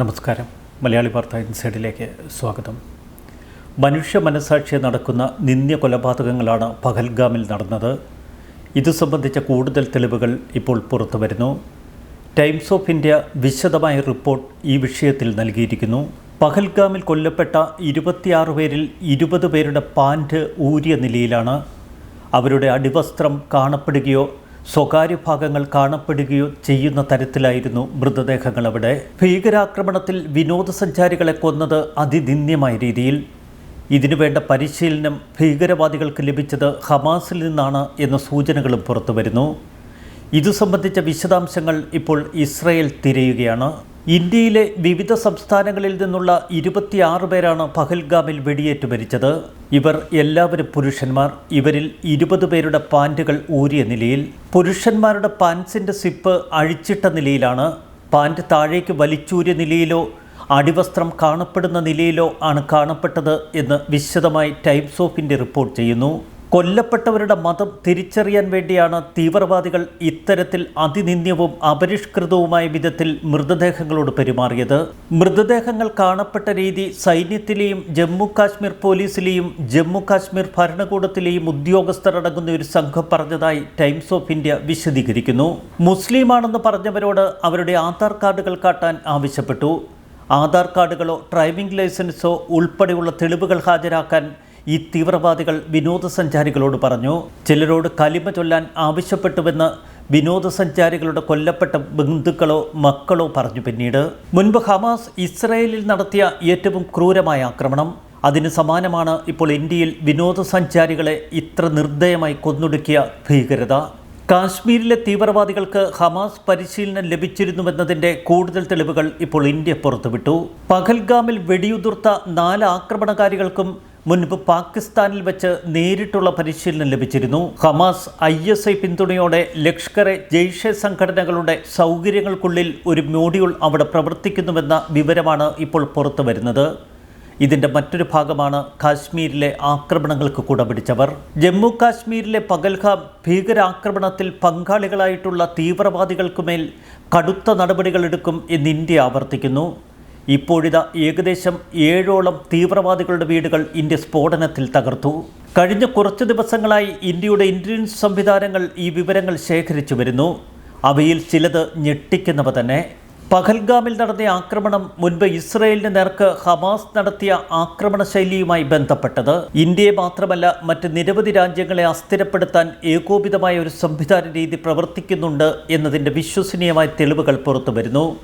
നമസ്കാരം. മലയാളി വാർത്ത ഇൻസൈഡിലേക്ക് സ്വാഗതം. മനുഷ്യ മനസാക്ഷി നടക്കുന്ന നിന്ദ്യ കൊലപാതകങ്ങളാണ് പഹൽഗാമിൽ നടന്നത്. ഇതു സംബന്ധിച്ച കൂടുതൽ തെളിവുകൾ ഇപ്പോൾ പുറത്തു വരുന്നു. ടൈംസ് ഓഫ് ഇന്ത്യ വിശദമായ റിപ്പോർട്ട് ഈ വിഷയത്തിൽ നൽകിയിരിക്കുന്നു. പഹൽഗാമിൽ കൊല്ലപ്പെട്ട ഇരുപത്തിയാറ് പേരിൽ ഇരുപത് പേരുടെ പാന്റ് ഊരിയ നിലയിലാണ്. അവരുടെ അടിവസ്ത്രം കാണപ്പെടുകയോ സ്വകാര്യ ഭാഗങ്ങൾ കാണപ്പെടുകയോ ചെയ്യുന്ന തരത്തിലായിരുന്നു മൃതദേഹങ്ങൾ അവിടെ. ഭീകരാക്രമണത്തിൽ വിനോദസഞ്ചാരികളെ കൊന്നത് അതിനിന്ദ്യമായ രീതിയിൽ. ഇതിനു വേണ്ട പരിശീലനം ഭീകരവാദികൾക്ക് ലഭിച്ചത് ഹമാസിൽ നിന്നാണ് എന്ന സൂചനകളും പുറത്തുവരുന്നു. ഇതു സംബന്ധിച്ച വിശദാംശങ്ങൾ ഇപ്പോൾ ഇസ്രയേൽ തിരയുകയാണ്. ഇന്ത്യയിലെ വിവിധ സംസ്ഥാനങ്ങളിൽ നിന്നുള്ള ഇരുപത്തിയാറ് പേരാണ് പഹൽഗാമിൽ വെടിയേറ്റ് മരിച്ചത്. ഇവർ എല്ലാവരും പുരുഷന്മാർ. ഇവരിൽ ഇരുപത് പേരുടെ പാന്റുകൾ ഊരിയ നിലയിൽ പുരുഷന്മാരുടെ പാൻസിന്റെ സിപ്പ് അഴിച്ചിട്ട നിലയിലാണ്. പാന്റ് താഴേക്ക് വലിച്ചൂരിയ നിലയിലോ അടിവസ്ത്രം കാണപ്പെടുന്ന നിലയിലോ ആണ് കാണപ്പെട്ടത് എന്ന് വിശദമായി ടൈംസ് ഓഫ് ഇന്ത്യ റിപ്പോർട്ട് ചെയ്യുന്നു. കൊല്ലപ്പെട്ടവരുടെ മതം തിരിച്ചറിയാൻ വേണ്ടിയാണ് തീവ്രവാദികൾ ഇത്തരത്തിൽ അതിനിന്ദ്യവും അപരിഷ്കൃതവുമായ വിധത്തിൽ മൃതദേഹങ്ങളോട് പെരുമാറിയത്. മൃതദേഹങ്ങൾ കാണപ്പെട്ട രീതി സൈന്യത്തിലെയും ജമ്മു കാശ്മീർ പോലീസിലെയും ജമ്മു കാശ്മീർ ഭരണകൂടത്തിലെയും ഉദ്യോഗസ്ഥർ അടങ്ങുന്ന ഒരു സംഘം പറഞ്ഞതായി ടൈംസ് ഓഫ് ഇന്ത്യ വിശദീകരിക്കുന്നു. മുസ്ലിമാണെന്ന് പറഞ്ഞവരോട് അവരുടെ ആധാർ കാർഡുകൾ കാട്ടാൻ ആവശ്യപ്പെട്ടു. ആധാർ കാർഡുകളോ ഡ്രൈവിംഗ് ലൈസൻസോ ഉൾപ്പെടെയുള്ള തെളിവുകൾ ഹാജരാക്കാൻ ഈ തീവ്രവാദികൾ വിനോദസഞ്ചാരികളോട് പറഞ്ഞു ചിലരോട് കലിമ ചൊല്ലാൻ ആവശ്യപ്പെട്ടുവെന്ന് വിനോദസഞ്ചാരികളുടെ കൊല്ലപ്പെട്ട ബന്ധുക്കളോ മക്കളോ പറഞ്ഞു പിന്നീട്. മുൻപ് ഹമാസ് ഇസ്രയേലിൽ നടത്തിയ ഏറ്റവും ക്രൂരമായ ആക്രമണം. അതിന് സമാനമാണ് ഇപ്പോൾ ഇന്ത്യയിൽ വിനോദസഞ്ചാരികളെ ഇത്ര നിർദ്ദയമായി കൊന്നൊടുക്കിയ ഭീകരത. കാശ്മീരിലെ തീവ്രവാദികൾക്ക് ഹമാസ് പരിശീലനം ലഭിച്ചിരുന്നുവെന്നതിന്റെ കൂടുതൽ തെളിവുകൾ ഇപ്പോൾ ഇന്ത്യ പുറത്തുവിട്ടു. പഹൽഗാമിൽ വെടിയുതിർത്ത നാല് ആക്രമണകാരികൾക്കും മുൻപ് പാകിസ്ഥാനിൽ വെച്ച് നേരിട്ടുള്ള പരിശീലനം ലഭിച്ചിരുന്നു. ഹമാസ് ഐ എസ് ഐ പിന്തുണയോടെ ലഷ്കറെ ജെയ്ഷെ സംഘടനകളുടെ സൗകര്യങ്ങൾക്കുള്ളിൽ ഒരു മോഡ്യൂൾ അവിടെ പ്രവർത്തിക്കുന്നുവെന്ന വിവരമാണ് ഇപ്പോൾ പുറത്തു വരുന്നത്. ഇതിന്റെ മറ്റൊരു ഭാഗമാണ് കാശ്മീരിലെ ആക്രമണങ്ങൾക്ക് കുടപിടിച്ചവർ ജമ്മു കാശ്മീരിലെ പകൽഖാം ഭീകരാക്രമണത്തിൽ പങ്കാളികളായിട്ടുള്ള തീവ്രവാദികൾക്കുമേൽ കടുത്ത നടപടികളെടുക്കും എന്ന് ഇന്ത്യ ആവർത്തിക്കുന്നു. ഇപ്പോഴിതാ ഏകദേശം ഏഴോളം തീവ്രവാദികളുടെ വീടുകൾ ഇന്ത്യ സ്ഫോടനത്തിൽ തകർത്തു. കഴിഞ്ഞ കുറച്ച് ദിവസങ്ങളായി ഇന്ത്യയുടെ ഇന്റലിജൻസ് സംവിധാനങ്ങൾ ഈ വിവരങ്ങൾ ശേഖരിച്ചു വരുന്നു. അവയിൽ ചിലത് ഞെട്ടിക്കുന്നവ തന്നെ. പഹൽഗാമിൽ നടന്ന ആക്രമണം മുൻപ് ഇസ്രയേലിന് നേർക്ക് ഹമാസ് നടത്തിയ ആക്രമണ ശൈലിയുമായി ബന്ധപ്പെട്ടത്. ഇന്ത്യയെ മാത്രമല്ല മറ്റ് നിരവധി രാജ്യങ്ങളെ അസ്ഥിരപ്പെടുത്താൻ ഏകോപിതമായ ഒരു സംവിധാന രീതി പ്രവർത്തിക്കുന്നുണ്ട് എന്നതിന്റെ വിശ്വസനീയമായ തെളിവുകൾ പുറത്തു വരുന്നു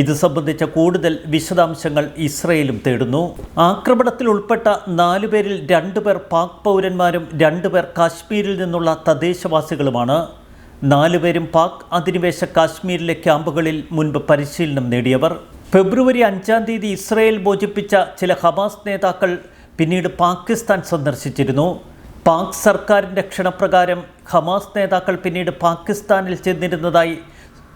ഇത് സംബന്ധിച്ച കൂടുതൽ വിശദാംശങ്ങൾ ഇസ്രയേലും തേടുന്നു. ആക്രമണത്തിൽ ഉൾപ്പെട്ട നാലുപേരിൽ രണ്ടുപേർ പാക് പൗരന്മാരും രണ്ടുപേർ കാശ്മീരിൽ നിന്നുള്ള തദ്ദേശവാസികളുമാണ്. നാലുപേരും പാക് അധിനിവേശ കാശ്മീരിലെ ക്യാമ്പുകളിൽ മുൻപ് പരിശീലനം നേടിയവർ. ഫെബ്രുവരി അഞ്ചാം തീയതി ഇസ്രയേൽ മോചിപ്പിച്ച ചില ഹമാസ് നേതാക്കൾ പിന്നീട് പാകിസ്ഥാൻ സന്ദർശിച്ചിരുന്നു. പാക് സർക്കാരിന്റെ ക്ഷണപ്രകാരം ഹമാസ് നേതാക്കൾ പിന്നീട് പാകിസ്ഥാനിൽ ചെന്നിരുന്നതായി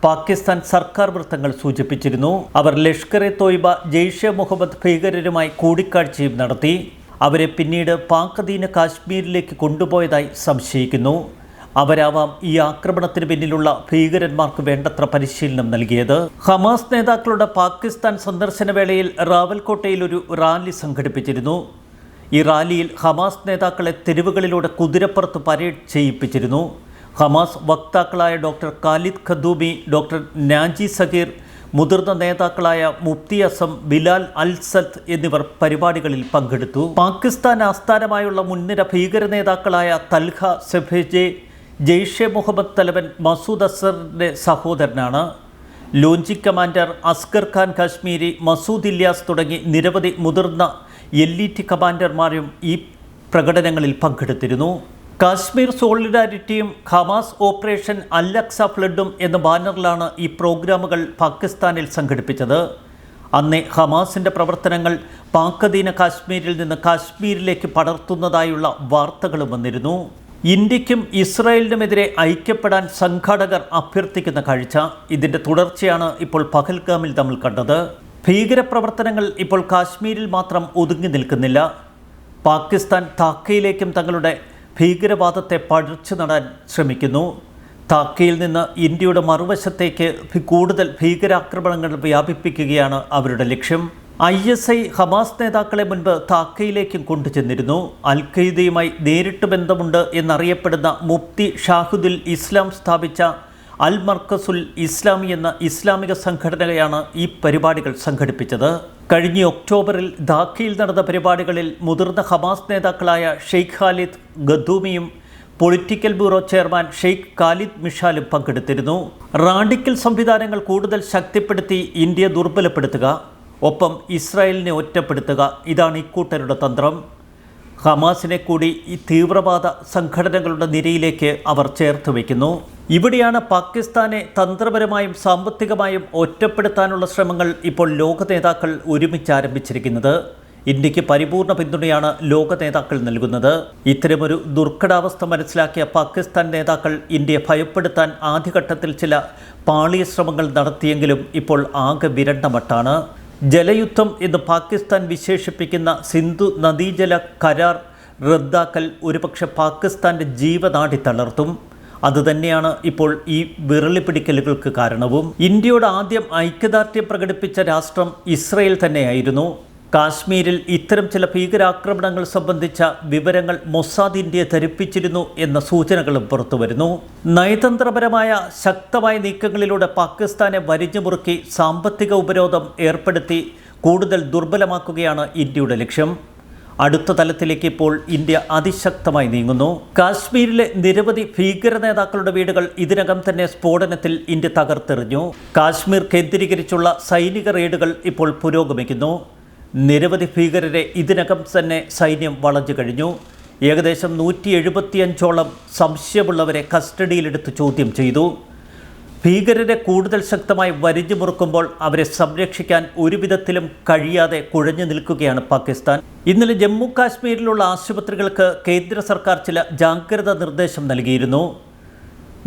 പാകിസ്ഥാൻ സർക്കാർ വൃത്തങ്ങൾ സൂചിപ്പിച്ചിരുന്നു. അവർ ലഷ്കർ എ തോയ്ബ ജെയ്ഷെ മുഹമ്മദ് ഭീകരരുമായി കൂടിക്കാഴ്ചയും നടത്തി. അവരെ പിന്നീട് പാക് അധീന കാശ്മീരിലേക്ക് കൊണ്ടുപോയതായി സംശയിക്കുന്നു. അവരാവാം ഈ ആക്രമണത്തിന് പിന്നിലുള്ള ഭീകരന്മാർക്ക് വേണ്ടത്ര പരിശീലനം നൽകിയത്. ഹമാസ് നേതാക്കളുടെ പാകിസ്ഥാൻ സന്ദർശന വേളയിൽ റാവൽകോട്ടയിൽ ഒരു റാലി സംഘടിപ്പിച്ചിരുന്നു. ഈ റാലിയിൽ ഹമാസ് നേതാക്കളെ തെരുവുകളിലൂടെ കുതിരപ്പുറത്ത് പരേഡ് ചെയ്യിപ്പിച്ചിരുന്നു. Hamas വക്താക്കളായ doctor Khalid Qaddoumi doctor Naji Zaheer മുതിർന്ന നേതാക്കളായ മുഫ്തി അസം ബിലാൽ അൽ സത്ത് എന്നിവർ പരിപാടികളിൽ പങ്കെടുത്തു. പാകിസ്ഥാൻ ആസ്ഥാനമായുള്ള മുൻനിര ഭീകര നേതാക്കളായ തൽഹ സെഫേജെ ജെയ്ഷെ മുഹമ്മദ് തലവൻ മസൂദ് അസറിന്റെ സഹോദരനാണ്. ലോഞ്ചി കമാൻഡർ അസ്കർ ഖാൻ കാശ്മീരി മസൂദ് ഇല്യാസ് തുടങ്ങി നിരവധി മുതിർന്ന എൽ ഇ ടി കമാൻഡർമാരും ഈ പ്രകടനങ്ങളിൽ പങ്കെടുത്തിരുന്നു. കാശ്മീർ സോളിഡാരിറ്റിയും ഹമാസ് ഓപ്പറേഷൻ അല്ലക്സ ഫ്ലഡും എന്ന ബാനറിലാണ് ഈ പ്രോഗ്രാമുകൾ പാകിസ്ഥാനിൽ സംഘടിപ്പിച്ചത്. അന്നേ ഹമാസിന്റെ പ്രവർത്തനങ്ങൾ പാക്കധീന കാശ്മീരിൽ നിന്ന് കാശ്മീരിലേക്ക് പടർത്തുന്നതായുള്ള വാർത്തകളും വന്നിരുന്നു. ഇന്ത്യക്കും ഇസ്രായേലിനുമെതിരെ ഐക്യപ്പെടാൻ സംഘാടകർ അഭ്യർത്ഥിക്കുന്ന കാഴ്ച. ഇതിന്റെ തുടർച്ചയാണ് ഇപ്പോൾ പഹൽഗാമിൽ നമ്മൾ കണ്ടത്. ഭീകരപ്രവർത്തനങ്ങൾ ഇപ്പോൾ കാശ്മീരിൽ മാത്രം ഒതുങ്ങി നിൽക്കുന്നില്ല. പാകിസ്ഥാൻ ധാക്കയിലേക്കും തങ്ങളുടെ ഭീകരവാദത്തെ പഴിച്ചു നടാൻ ശ്രമിക്കുന്നു. താക്കയിൽ നിന്ന് ഇന്ത്യയുടെ മറുവശത്തേക്ക് കൂടുതൽ ഭീകരാക്രമണങ്ങൾ വ്യാപിപ്പിക്കുകയാണ് അവരുടെ ലക്ഷ്യം. ഐ എസ് ഐ ഹമാസ് നേതാക്കളെ മുൻപ് താക്കയിലേക്കും കൊണ്ടുചെന്നിരുന്നു. അൽ ഖയ്ദയുമായി നേരിട്ട് ബന്ധമുണ്ട് എന്നറിയപ്പെടുന്ന മുഫ്തി ഷാഹുദുൽ ഇസ്ലാം സ്ഥാപിച്ച അൽ മർക്കസുൽ ഇസ്ലാമി എന്ന ഇസ്ലാമിക സംഘടനയാണ് ഈ പരിപാടികൾ സംഘടിപ്പിച്ചത്. കഴിഞ്ഞ ഒക്ടോബറിൽ ധാക്കയിൽ നടന്ന പരിപാടികളിൽ മുതിർന്ന ഹമാസ് നേതാക്കളായ Sheikh Khalid ഗദ്ദൂമിയും political bureau chairman Sheikh Khalid മിഷാലും പങ്കെടുത്തിരുന്നു. റാഡിക്കൽ സംവിധാനങ്ങൾ കൂടുതൽ ശക്തിപ്പെടുത്തി ഇന്ത്യ ദുർബലപ്പെടുത്തുക ഒപ്പം ഇസ്രായേലിനെ ഒറ്റപ്പെടുത്തുക ഇതാണ് ഇക്കൂട്ടരുടെ തന്ത്രം. ഹമാസിനെ കൂടി ഈ തീവ്രവാദ സംഘടനകളുടെ നിരയിലേക്ക് അവർ ചേർത്ത് വയ്ക്കുന്നു. ഇവിടെയാണ് പാകിസ്ഥാനെ തന്ത്രപരമായും സാമ്പത്തികമായും ഒറ്റപ്പെടുത്താനുള്ള ശ്രമങ്ങൾ ഇപ്പോൾ ലോക നേതാക്കൾ ഒരുമിച്ച് ആരംഭിച്ചിരിക്കുന്നത് ഇന്ത്യയ്ക്ക് പരിപൂർണ പിന്തുണയാണ് ലോക നേതാക്കൾ നൽകുന്നത്. ഇത്തരമൊരു ദുർഘടാവസ്ഥ മനസ്സിലാക്കിയ പാകിസ്ഥാൻ നേതാക്കൾ ഇന്ത്യയെ ഭയപ്പെടുത്താൻ ആദ്യഘട്ടത്തിൽ ചില പാളിയ ശ്രമങ്ങൾ നടത്തിയെങ്കിലും ഇപ്പോൾ ആകെ വിരണ്ട മട്ടാണ് ജലയുദ്ധം എന്ന് പാകിസ്ഥാൻ വിശേഷിപ്പിക്കുന്ന സിന്ധു നദീജല കരാർ റദ്ദാക്കൽ ഒരുപക്ഷെ പാകിസ്ഥാന്റെ ജീവനാടി തളർത്തും. അതുതന്നെയാണ് ഇപ്പോൾ ഈ വിരളി പിടിക്കലുകൾക്ക് കാരണവും. ഇന്ത്യയോട് ആദ്യം ഐക്യദാർഢ്യം പ്രകടിപ്പിച്ച രാഷ്ട്രം ഇസ്രയേൽ തന്നെയായിരുന്നു. കാശ്മീരിൽ ഇത്തരം ചില ഭീകരാക്രമണങ്ങൾ സംബന്ധിച്ച വിവരങ്ങൾ മൊസാദ് ഇന്ത്യയെ ധരിപ്പിച്ചിരുന്നു എന്ന സൂചനകളും പുറത്തുവരുന്നു. നയതന്ത്രപരമായ ശക്തമായ നീക്കങ്ങളിലൂടെ പാകിസ്ഥാനെ വരിഞ്ഞുമുറുക്കി സാമ്പത്തിക ഉപരോധം ഏർപ്പെടുത്തി കൂടുതൽ ദുർബലമാക്കുകയാണ് ഇന്ത്യയുടെ ലക്ഷ്യം. അടുത്ത തലത്തിലേക്ക് ഇപ്പോൾ ഇന്ത്യ അതിശക്തമായി നീങ്ങുന്നു. കാശ്മീരിലെ നിരവധി ഭീകര നേതാക്കളുടെ വീടുകൾ ഇതിനകം തന്നെ സ്ഫോടനത്തിൽ ഇന്ത്യ തകർത്തെറിഞ്ഞു. കാശ്മീർ കേന്ദ്രീകരിച്ചുള്ള സൈനിക റെയ്ഡുകൾ ഇപ്പോൾ പുരോഗമിക്കുന്നു. നിരവധി ഭീകരരെ ഇതിനകം തന്നെ സൈന്യം വളഞ്ഞു കഴിഞ്ഞു. ഏകദേശം നൂറ്റി എഴുപത്തിയഞ്ചോളം സംശയമുള്ളവരെ കസ്റ്റഡിയിലെടുത്ത് ചോദ്യം ചെയ്തു. ഭീകരരെ കൂടുതൽ ശക്തമായി വരിഞ്ഞു മുറുക്കുമ്പോൾ അവരെ സംരക്ഷിക്കാൻ ഒരുവിധത്തിലും കഴിയാതെ കുഴഞ്ഞു നിൽക്കുകയാണ് പാകിസ്ഥാൻ. ഇന്നലെ ജമ്മു കാശ്മീരിലുള്ള ആശുപത്രികൾക്ക് കേന്ദ്ര സർക്കാർ ചില ജാഗ്രതാ നിർദ്ദേശം നൽകിയിരുന്നു.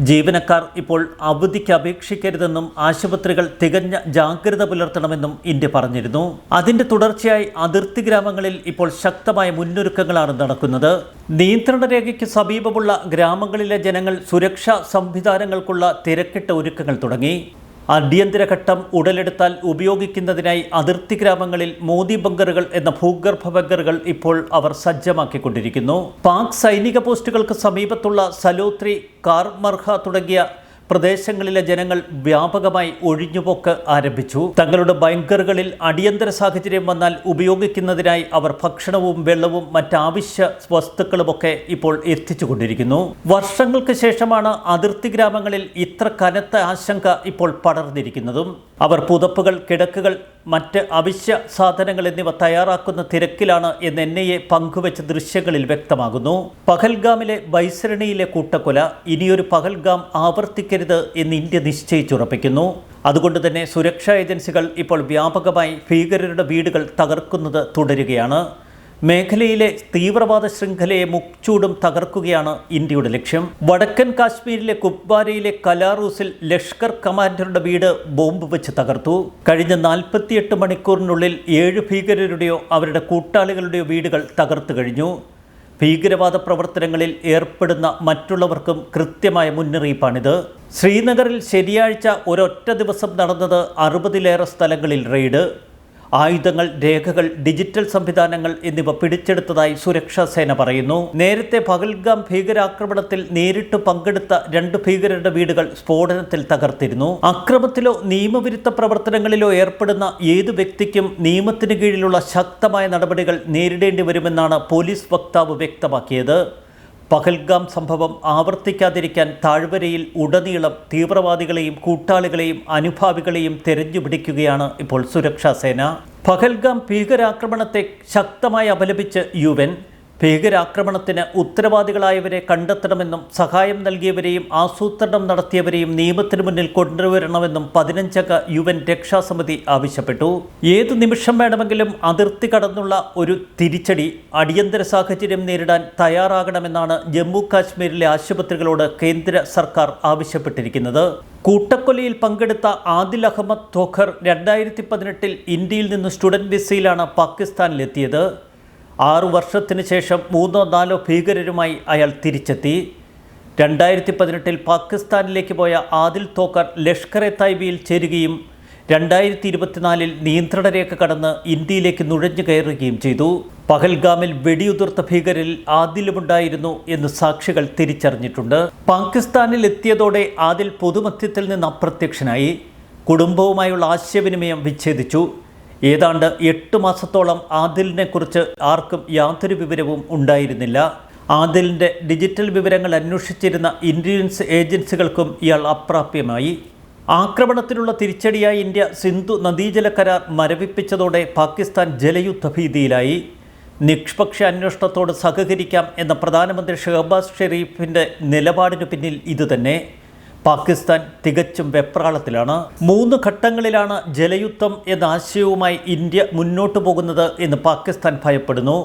ജീവനക്കാർ ഇപ്പോൾ അവധിക്ക് അപേക്ഷിക്കരുതെന്നും ആശുപത്രികൾ തികഞ്ഞ ജാഗ്രത പുലർത്തണമെന്നും ഇന്ത്യ പറഞ്ഞിരുന്നു. അതിന്റെ തുടർച്ചയായി അതിർത്തി ഗ്രാമങ്ങളിൽ ഇപ്പോൾ ശക്തമായ മുന്നൊരുക്കങ്ങളാണ് നടക്കുന്നത്. നിയന്ത്രണ രേഖയ്ക്ക് സമീപമുള്ള ഗ്രാമങ്ങളിലെ ജനങ്ങൾ സുരക്ഷാ സംവിധാനങ്ങൾക്കുള്ള തിരക്കിട്ട ഒരുക്കങ്ങൾ തുടങ്ങി. അടിയന്തര ഘട്ടം ഉടലെടുത്താൽ ഉപയോഗിക്കുന്നതിനായി അതിർത്തി ഗ്രാമങ്ങളിൽ മോദി ബങ്കറുകൾ എന്ന ഭൂഗർഭ ബങ്കറുകൾ ഇപ്പോൾ അവർ സജ്ജമാക്കിക്കൊണ്ടിരിക്കുന്നു. പാക് സൈനിക പോസ്റ്റുകൾക്ക് സമീപത്തുള്ള സലോത്രി കാർമർഹ തുടങ്ങിയ പ്രദേശങ്ങളിലെ ജനങ്ങൾ വ്യാപകമായി ഒഴിഞ്ഞുപോക്ക് ആരംഭിച്ചു. തങ്ങളുടെ ബങ്കറുകളിൽ അടിയന്തര സാഹചര്യം വന്നാൽ ഉപയോഗിക്കുന്നതിനായി അവർ ഭക്ഷണവും വെള്ളവും മറ്റാവശ്യ വസ്തുക്കളുമൊക്കെ ഇപ്പോൾ എത്തിച്ചുകൊണ്ടിരിക്കുന്നു. വർഷങ്ങൾക്ക് ശേഷമാണ് അതിർത്തി ഗ്രാമങ്ങളിൽ ഇത്ര കനത്ത ആശങ്ക ഇപ്പോൾ പടർന്നിരിക്കുന്നതും. അവർ പുതപ്പുകൾ കിടക്കുകൾ മറ്റ് അവശ്യ സാധനങ്ങൾ എന്നിവ തയ്യാറാക്കുന്ന തിരക്കിലാണ് എന്ന് എൻ ഐ എ പങ്കുവച്ച ദൃശ്യങ്ങളിൽ വ്യക്തമാകുന്നു. പഹൽഗാമിലെ ബൈസരണിയിലെ കൂട്ടക്കൊല ഇനിയൊരു പഹൽഗാം ആവർത്തിക്കരുത് എന്ന് ഇന്ത്യ നിശ്ചയിച്ചുറപ്പിക്കുന്നു. അതുകൊണ്ട് തന്നെ സുരക്ഷാ ഏജൻസികൾ ഇപ്പോൾ വ്യാപകമായി ഭീകരരുടെ വീടുകൾ തകർക്കുന്നത് തുടരുകയാണ്. മേഖലയിലെ തീവ്രവാദ ശൃംഖലയെ മുക്ചൂടും തകർക്കുകയാണ് ഇന്ത്യയുടെ ലക്ഷ്യം. വടക്കൻ കാശ്മീരിലെ കുപ്വാരയിലെ കലാറൂസിൽ ലഷ്കർ കമാൻഡറുടെ വീട് ബോംബ് വെച്ച് തകർത്തു. കഴിഞ്ഞ നാൽപ്പത്തിയെട്ട് മണിക്കൂറിനുള്ളിൽ ഏഴ് ഭീകരരുടെയോ അവരുടെ കൂട്ടാളികളുടെയോ വീടുകൾ തകർത്തു കഴിഞ്ഞു. ഭീകരവാദ പ്രവർത്തനങ്ങളിൽ ഏർപ്പെടുന്ന മറ്റുള്ളവർക്കും കൃത്യമായ മുന്നറിയിപ്പാണിത്. ശ്രീനഗറിൽ ശനിയാഴ്ച ഒരൊറ്റ ദിവസം നടന്നത് അറുപതിലേറെ സ്ഥലങ്ങളിൽ റെയ്ഡ്. ആയുധങ്ങൾ രേഖകൾ ഡിജിറ്റൽ സംവിധാനങ്ങൾ എന്നിവ പിടിച്ചെടുത്തതായി സുരക്ഷാ സേന പറയുന്നു. നേരത്തെ പകൽഗാം ഭീകരാക്രമണത്തിൽ നേരിട്ട് പങ്കെടുത്ത രണ്ട് ഭീകരരുടെ വീടുകൾ സ്ഫോടനത്തിൽ തകർത്തിരുന്നു. അക്രമത്തിലോ നിയമവിരുദ്ധ പ്രവർത്തനങ്ങളിലോ ഏർപ്പെടുന്ന ഏതു വ്യക്തിക്കും നിയമത്തിന് കീഴിലുള്ള ശക്തമായ നടപടികൾ നേരിടേണ്ടി വരുമെന്നാണ് പോലീസ് വക്താവ് വ്യക്തമാക്കിയത്. പഹൽഗാം സംഭവം ആവർത്തിക്കാതിരിക്കാൻ താഴ്വരയിൽ ഉടനീളം തീവ്രവാദികളെയും കൂട്ടാളികളെയും അനുഭാവികളെയും തെരഞ്ഞു പിടിക്കുകയാണ് ഇപ്പോൾ സുരക്ഷാ സേന. പഹൽഗാം ഭീകരാക്രമണത്തെ ശക്തമായി അപലപിച്ച് യു ഭീകരാക്രമണത്തിന് ഉത്തരവാദികളായവരെ കണ്ടെത്തണമെന്നും സഹായം നൽകിയവരെയും ആസൂത്രണം നടത്തിയവരെയും നിയമത്തിന് മുന്നിൽ കൊണ്ടുവരണമെന്നും പതിനഞ്ചംഗ യു എൻ രക്ഷാസമിതി ആവശ്യപ്പെട്ടു. ഏതു നിമിഷം വേണമെങ്കിലും അതിർത്തി കടന്നുള്ള ഒരു തിരിച്ചടി അടിയന്തര സാഹചര്യം നേരിടാൻ തയ്യാറാകണമെന്നാണ് ജമ്മു കാശ്മീരിലെ ആശുപത്രികളോട് കേന്ദ്ര സർക്കാർ ആവശ്യപ്പെട്ടിരിക്കുന്നത്. കൂട്ടക്കൊലയിൽ പങ്കെടുത്ത ആദിൽ അഹമ്മദ് തോഖർ രണ്ടായിരത്തി പതിനെട്ടിൽ ഇന്ത്യയിൽ നിന്ന് സ്റ്റുഡന്റ് വിസയിലാണ് പാകിസ്ഥാനിലെത്തിയത്. ആറു വർഷത്തിന് ശേഷം മൂന്നോ നാലോ ഭീകരരുമായി അയാൾ തിരിച്ചെത്തി. രണ്ടായിരത്തി പതിനെട്ടിൽ പാകിസ്ഥാനിലേക്ക് പോയ ആദിൽ തോക്കർ ലഷ്കർ എ തായ്ബിയിൽ ചേരുകയും രണ്ടായിരത്തി ഇരുപത്തിനാലിൽ നിയന്ത്രണ രേഖ കടന്ന് ഇന്ത്യയിലേക്ക് നുഴഞ്ഞു കയറുകയും ചെയ്തു. പഹൽഗാമിൽ വെടിയുതിർത്ത ഭീകരിൽ ആദിലുമുണ്ടായിരുന്നു എന്ന് സാക്ഷികൾ തിരിച്ചറിഞ്ഞിട്ടുണ്ട്. പാകിസ്ഥാനിൽ എത്തിയതോടെ ആദിൽ പൊതുമധ്യത്തിൽ നിന്ന് അപ്രത്യക്ഷനായി. കുടുംബവുമായുള്ള ആശയവിനിമയം വിച്ഛേദിച്ചു. ഏതാണ്ട് എട്ട് മാസത്തോളം ആദിലിനെക്കുറിച്ച് ആർക്കും യാതൊരു വിവരവും ഉണ്ടായിരുന്നില്ല. ആദിലിന്റെ ഡിജിറ്റൽ വിവരങ്ങൾ അന്വേഷിച്ചിരുന്ന ഇന്റലിജൻസ് ഏജൻസികൾക്കും ഇയാൾ അപ്രാപ്യമായി. ആക്രമണത്തിനുള്ള തിരിച്ചടിയായി ഇന്ത്യ സിന്ധു നദീജല കരാർ മരവിപ്പിച്ചതോടെ പാകിസ്ഥാൻ ജലയുദ്ധ ഭീതിയിലായി നിഷ്പക്ഷ അന്വേഷണത്തോട് സഹകരിക്കാം എന്ന പ്രധാനമന്ത്രി ഷഹബാസ് ഷെരീഫിന്റെ നിലപാടിനു പിന്നിൽ ഇതുതന്നെ. പാകിസ്ഥാൻ തികച്ചും വെപ്രാളത്തിലാണ്. മൂന്ന് ഘട്ടങ്ങളിലാണ് ജലയുദ്ധം എന്ന ആശയവുമായി ഇന്ത്യ മുന്നോട്ടു പോകുന്നത് എന്ന് പാകിസ്ഥാൻ ഭയപ്പെടുന്നു.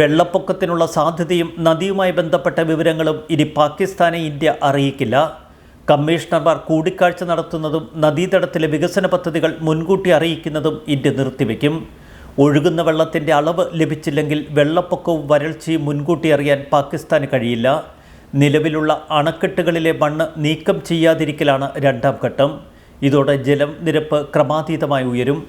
വെള്ളപ്പൊക്കത്തിനുള്ള സാധ്യതയും നദിയുമായി ബന്ധപ്പെട്ട വിവരങ്ങളും ഇനി പാകിസ്ഥാനെ ഇന്ത്യ അറിയിക്കില്ല. കമ്മീഷണർമാർ കൂടിക്കാഴ്ച നടത്തുന്നതും നദീതടത്തിലെ വികസന പദ്ധതികൾ മുൻകൂട്ടി അറിയിക്കുന്നതും ഇന്ത്യ നിർത്തിവെക്കും. ഒഴുകുന്ന വെള്ളത്തിന്റെ അളവ് ലഭിച്ചില്ലെങ്കിൽ വെള്ളപ്പൊക്കവും വരൾച്ചയും മുൻകൂട്ടി അറിയാൻ പാകിസ്ഥാന് കഴിയില്ല. നിലവിലുള്ള അണക്കെട്ടുകളിലെ മണ്ണ് നീക്കം ചെയ്യാതിരിക്കലാണ് രണ്ടാം ഘട്ടം. ഇതോടെ ജലം നിരപ്പ് ക്രമാതീതമായി ഉയരും.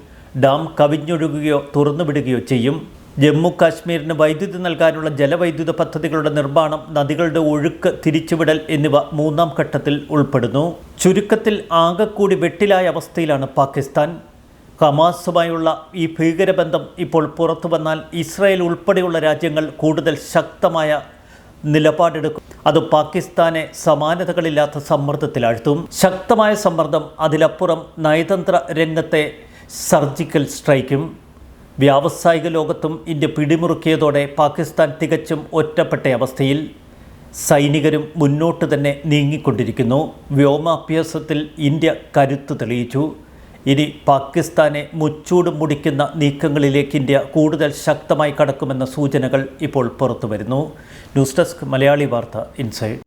ഡാം കവിഞ്ഞൊഴുകുകയോ തുറന്നുവിടുകയോ ചെയ്യും. ജമ്മു കാശ്മീരിന് വൈദ്യുതി നൽകാനുള്ള ജലവൈദ്യുത പദ്ധതികളുടെ നിർമ്മാണം നദികളുടെ ഒഴുക്ക് തിരിച്ചുവിടൽ എന്നിവ മൂന്നാം ഘട്ടത്തിൽ ഉൾപ്പെടുന്നു. ചുരുക്കത്തിൽ ആകെക്കൂടി വെട്ടിലായ അവസ്ഥയിലാണ് പാകിസ്ഥാൻ. ഹമാസുമായുള്ള ഈ ഭീകരബന്ധം ഇപ്പോൾ പുറത്തു വന്നാൽ ഇസ്രായേൽ ഉൾപ്പെടെയുള്ള രാജ്യങ്ങൾ കൂടുതൽ ശക്തമായ നിലപാടെടുക്കും. അത് പാകിസ്ഥാനെ സമാനതകളില്ലാത്ത സമ്മർദ്ദത്തിലാഴ്ത്തും. ശക്തമായ സമ്മർദ്ദം അതിലപ്പുറം നയതന്ത്ര രംഗത്തെ സർജിക്കൽ സ്ട്രൈക്കും. വ്യാവസായിക ലോകത്തും ഇന്ത്യ പിടിമുറുക്കിയതോടെ പാകിസ്ഥാൻ തികച്ചും ഒറ്റപ്പെട്ട അവസ്ഥയിൽ സൈനികരും മുന്നോട്ട് തന്നെ നീങ്ങിക്കൊണ്ടിരിക്കുന്നു. വ്യോമാഭ്യാസത്തിൽ ഇന്ത്യ കരുത്ത് തെളിയിച്ചു. ഇനി പാകിസ്ഥാനെ മുച്ചൂട് മുടിക്കുന്ന നീക്കങ്ങളിലേക്ക് ഇന്ത്യ കൂടുതൽ ശക്തമായി കടക്കുമെന്ന സൂചനകൾ ഇപ്പോൾ പുറത്തു വരുന്നു ന്യൂസ് ഡെസ്ക് മലയാളി വാർത്ത ഇൻസൈഡ്.